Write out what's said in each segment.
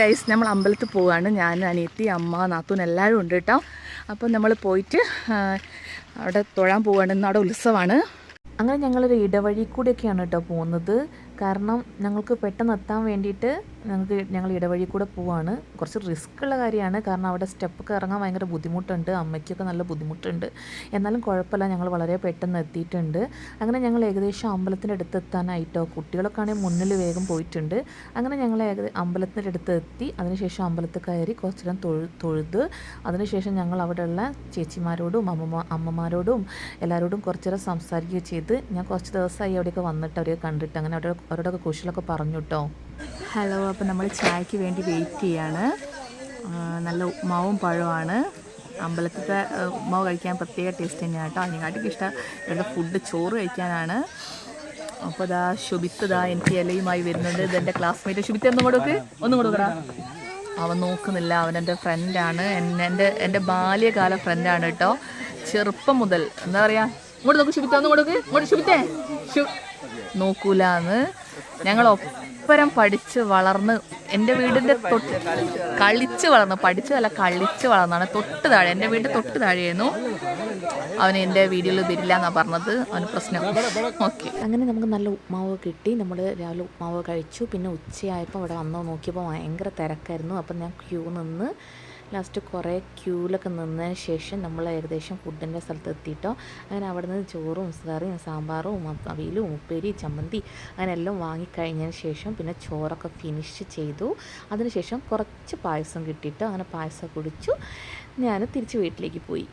Guys നമ്മൾ അമ്പലത്തിൽ പോവുകയാണ് ഞാൻ അനിയത്തി അമ്മ നാത്തൂൻ എല്ലാവരും ഉണ്ട് കേട്ടോ. അപ്പം നമ്മൾ പോയിട്ട് അവിടെ തൊഴാൻ പോവുകയാണ് ഇന്ന് അവിടെ ഉത്സവമാണ്. അങ്ങനെ ഞങ്ങളൊരു ഇടവഴി കൂടെയൊക്കെയാണ് കേട്ടോ പോകുന്നത്. കാരണം ഞങ്ങൾക്ക് പെട്ടെന്ന് എത്താൻ വേണ്ടിയിട്ട് ഞങ്ങൾക്ക് ഞങ്ങൾ ഇടവഴി കൂടെ പോവാണ്. കുറച്ച് റിസ്ക് ഉള്ള കാര്യമാണ്. കാരണം അവിടെ സ്റ്റെപ്പൊക്കെ ഇറങ്ങാൻ ഭയങ്കര ബുദ്ധിമുട്ടുണ്ട്. അമ്മയ്ക്കൊക്കെ നല്ല ബുദ്ധിമുട്ടുണ്ട്. എന്നാലും കുഴപ്പമില്ല. ഞങ്ങൾ വളരെ പെട്ടെന്ന് എത്തിയിട്ടുണ്ട്. അങ്ങനെ ഞങ്ങൾ ഏകദേശം അമ്പലത്തിന്റെ അടുത്ത് എത്താനായിട്ടോ കുട്ടികളൊക്കെ ആണെങ്കിൽ മുന്നിൽ വേഗം പോയിട്ടുണ്ട്. അങ്ങനെ ഞങ്ങൾ ഏകദേശം അമ്പലത്തിന്റെ അടുത്ത് എത്തി. അതിനുശേഷം അമ്പലത്തിൽ കയറി കുറച്ച് നേരം തൊഴു തൊഴുത് അതിനുശേഷം ഞങ്ങൾ അവിടെയുള്ള ചേച്ചിമാരോടും അമ്മമാ അമ്മമാരോടും എല്ലാവരോടും കുറച്ചേരം സംസാരിക്കുകയും ചെയ്ത് ഞാൻ കുറച്ച് ദിവസമായി അവിടെയൊക്കെ വന്നിട്ട് അവരെ കണ്ടിട്ട് അങ്ങനെ അവിടെ അവരോടൊക്കെ കുശലൊക്കെ പറഞ്ഞു കേട്ടോ. ഹലോ അപ്പോൾ നമ്മൾ ചായക്ക് വേണ്ടി വെയിറ്റ് ചെയ്യാണ്. നല്ല ഉപ്മാവും പഴമാണ് അമ്പലത്തിലത്തെ ഉപ്മാവ് കഴിക്കാൻ പ്രത്യേക ടേസ്റ്റ് തന്നെയാണ് കേട്ടോ. അതിനെക്കാട്ടിക്ക് ഇഷ്ടം ഇവിടെ ഫുഡ് ചോറ് കഴിക്കാനാണ്. അപ്പോൾ ഇതാ ശുഭിത്ത് ഇതാ എനിക്ക് ഇലയുമായി വരുന്നുണ്ട്. ഇതെന്റെ ക്ലാസ്മേറ്റ് ശുഭിത്ത് ഒന്നും കൊടുക്ക് ഒന്നും കൊടുക്കടാ അവൻ നോക്കുന്നില്ല. അവൻ എന്റെ ഫ്രണ്ടാണ് എന്നെ എന്റെ എന്റെ ബാല്യകാല ഫ്രണ്ടാണ് കേട്ടോ. ചെറുപ്പം മുതൽ എന്താ പറയുക ഇങ്ങോട്ട് നോക്ക് ശുഭിത്ത ഒന്ന് കൊടുക്ക് ഇങ്ങോട്ട് ശുഭിത്തേ. ശു നോക്കൂലാന്ന്. ഞങ്ങൾ ഒപ്പരം പഠിച്ച് വളർന്ന് എന്റെ വീടിന്റെ തൊട്ട് കളിച്ച് വളർന്നു പഠിച്ചതല്ല കളിച്ച് വളർന്നാണ് തൊട്ട് താഴെ എന്റെ വീട് തൊട്ട് താഴെയായിരുന്നു. അവന് എന്റെ വീഡിയോയിൽ വരില്ല എന്നാണ് പറഞ്ഞത് അവന് പ്രശ്നം. ഓക്കെ. അങ്ങനെ നമുക്ക് നല്ല ഉപ്മാവ് കിട്ടി. നമ്മൾ രാവിലെ ഉപ്മാവ് കഴിച്ചു. പിന്നെ ഉച്ചയായപ്പോൾ അവിടെ വന്നോ നോക്കിയപ്പോൾ ഭയങ്കര തിരക്കായിരുന്നു. അപ്പം ഞാൻ ക്യൂ നിന്ന് ലാസ്റ്റ് കുറേ ക്യൂവിലൊക്കെ നിന്നതിന് ശേഷം നമ്മൾ ഏകദേശം ഫുഡിന്റെ സ്ഥലത്ത് എത്തിയിട്ടോ അങ്ങനെ അവിടെ നിന്ന് ചോറും കറിയും സാമ്പാറും അവിയലും ഉപ്പേരി ചമ്മന്തി അങ്ങനെ എല്ലാം വാങ്ങിക്കഴിഞ്ഞതിന് ശേഷം പിന്നെ ചോറൊക്കെ ഫിനിഷ് ചെയ്തു. അതിനുശേഷം കുറച്ച് പായസം കിട്ടിയിട്ട് അങ്ങനെ പായസം കുടിച്ചു. ഞാൻ തിരിച്ച് വീട്ടിലേക്ക് പോയി.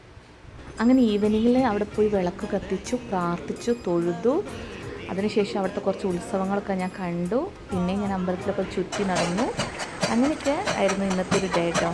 അങ്ങനെ ഈവനിങ്ങിൽ അവിടെ പോയി വിളക്ക് കത്തിച്ചു പ്രാർത്ഥിച്ചു തൊഴുതു. അതിനുശേഷം അവിടുത്തെ കുറച്ച് ഉത്സവങ്ങളൊക്കെ ഞാൻ കണ്ടു. പിന്നെ ഞാൻ അമ്പലത്തിലൊക്കെ ചുറ്റി നടന്നു. അങ്ങനെയൊക്കെ ആയിരുന്നു ഇന്നത്തെ ഒരു ഡേ കേട്ടോ